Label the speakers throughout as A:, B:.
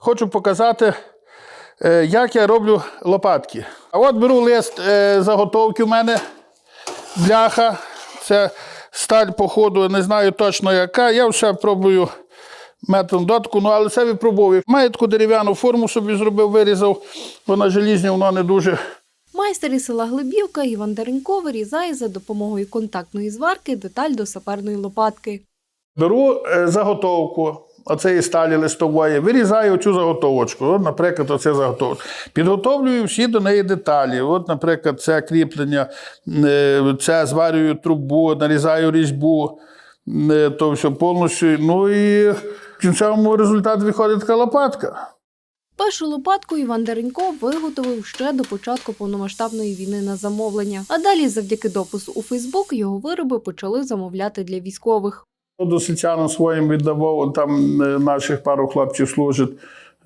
A: Хочу показати, е, як я роблю лопатки. А от беру лист е, заготовки в мене, бляха. Це сталь, походу, не знаю точно яка. Я все пробую методом дотку, ну але це випробовую. Маю таку дерев'яну форму собі зробив, вирізав. Вона желізня, вона не дуже.
B: Майстер із села Глибівка Іван Даренько вирізає за допомогою контактної зварки деталь до саперної лопатки.
A: Беру е, заготовку оцеї сталі листової, вирізаю цю заготовочку. От, наприклад, оце заготовочка. Підготовлюю всі до неї деталі. От, наприклад, це кріплення, е, це зварюю трубу, нарізаю різьбу, е, то все повністю. Ну і в кінцевому результаті виходить така лопатка.
B: Першу лопатку Іван Даренько виготовив ще до початку повномасштабної війни на замовлення. А далі, завдяки допису у Фейсбук, його вироби почали замовляти для військових.
A: До сельчанам своїм віддавав, там е, наших пару хлопців служить,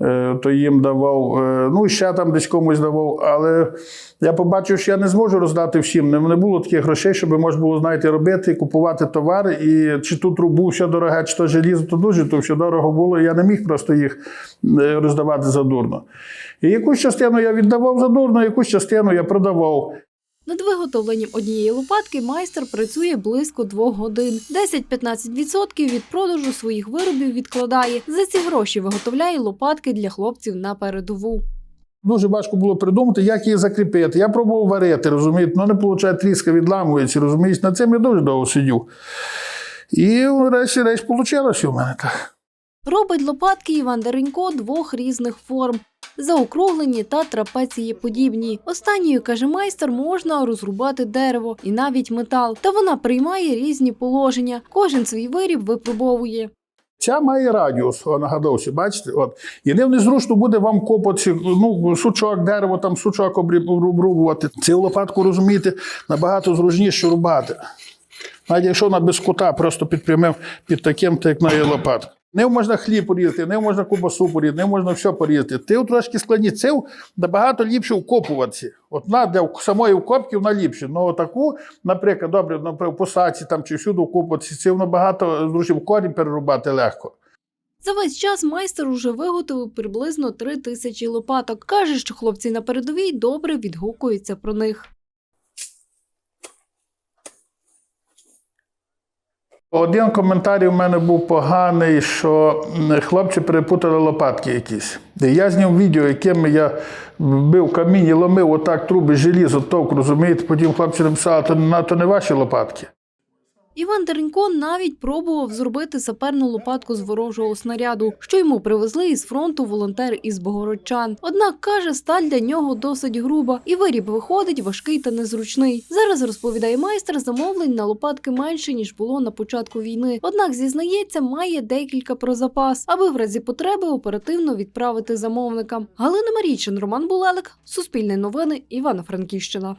A: е, то їм давав, е, ну ще там десь комусь давав. Але я побачив, що я не зможу роздати всім. Не, було таких грошей, щоб можна було, знаєте, робити, купувати товари. І чи ту трубу все дороге, чи то желізо, то дуже, то все дорого було. Я не міг просто їх роздавати задурно. І якусь частину я віддавав задурно, якусь частину я продавав.
B: Над виготовленням однієї лопатки майстер працює близько двох годин. 10-15% від продажу своїх виробів відкладає. За ці гроші виготовляє лопатки для хлопців на передову.
A: Дуже важко було придумати, як її закріпити. Я пробував варити, розумієте, ну не виходить, тріска відламується, розумієте, над цим я дуже довго сидів. І врешті-решт вийшло у мене так.
B: Робить лопатки Іван Даренько двох різних форм. Заокруглені та трапецієподібні. Останньою, каже майстер, можна розрубати дерево і навіть метал. Та вона приймає різні положення. Кожен свій виріб випробовує.
A: Ця має радіус, о, нагадався, бачите? От. Єдине незручно буде вам копати ну, сучок, дерево, там сучок обрубувати. Цю лопатку, розумієте, набагато зручніше рубати. Навіть якщо вона без кута, просто під прямим, під таким, так як на є лопатка. Не можна хліб порізати, не можна кубасу порізати, не можна все порізати. Ти трошки складні. Це набагато ліпше. От вона для самої вкопки вона ліпше. Ну таку, наприклад, добре, наприклад, по саці там чи всюди вкопуватися, це набагато зручніше корінь перерубати легко.
B: За весь час майстер уже виготовив приблизно три тисячі лопаток. Каже, що хлопці на передовій добре відгукуються про них.
A: Один коментар у мене був поганий, що хлопці перепутали лопатки якісь. Я зняв відео, якими я бив камінь, і ломив отак труби, желізо, товк, розумієте, потім хлопці написали, то, то не ваші лопатки.
B: Іван Деренько навіть пробував зробити саперну лопатку з ворожого снаряду, що йому привезли із фронту волонтер із Богородчан. Однак каже, сталь для нього досить груба, і виріб виходить важкий та незручний. Зараз розповідає майстер, замовлень на лопатки менше ніж було на початку війни. Однак зізнається, має декілька про запас, аби в разі потреби оперативно відправити замовникам. Галина Марійчин, Роман Булелик, Суспільне новини, Івано-Франківщина.